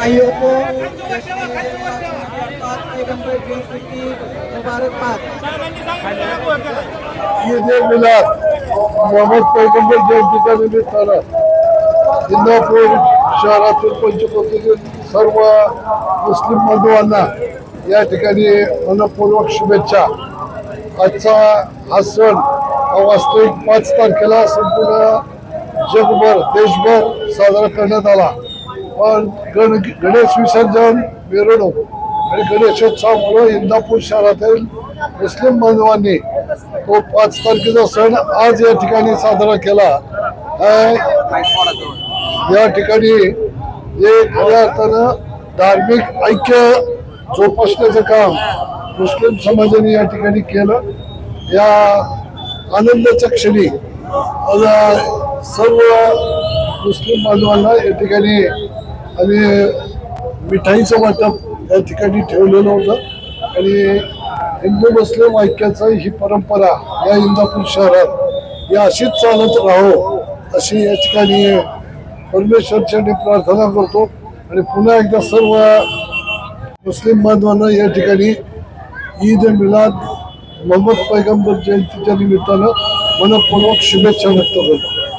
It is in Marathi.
भाइयों को पैगंबर जयंती की मुबारकबाद ईद ए मिलाद मोहम्मद पैगंबर जयंतीच्या निमित्तानं इंदापूर शहरातील पंचकोटीतील सर्व मुस्लिम बांधवांना या ठिकाणी मनपूर्वक शुभेच्छा आजचा हा सण हा वास्तविक पाच तारखेला संपूर्ण जगभर देशभर साजरा करण्यात आला पण गण गणेश विसर्जन मिरवणूक. आणि गणेशोत्सवामुळे इंदापूर शहरातील मुस्लिम बांधवांनी तो पाच तारखेचा सण आज या ठिकाणी साजरा केला. या ठिकाणी एक खऱ्या अर्थानं धार्मिक ऐक्य जोपासण्याचं काम मुस्लिम समाजाने या ठिकाणी केलं. या आनंदाच्या क्षणी सर्व मुस्लिम बांधवांना या ठिकाणी आणि मिठाईचं वाटप या ठिकाणी ठेवलेलं होतं. आणि हिंदू मुस्लिम ऐक्याचं ही परंपरा या इंदापूर शहरात या अशीच चालत राहो अशी या ठिकाणी परमेश्वरच्या प्रार्थना करतो. आणि पुन्हा एकदा सर्व मुस्लिम बांधवांना या ठिकाणी ईद मिलाद मोहम्मद पैगंबर जयंतीच्या निमित्तानं मनपूर्वक शुभेच्छा व्यक्त करतो.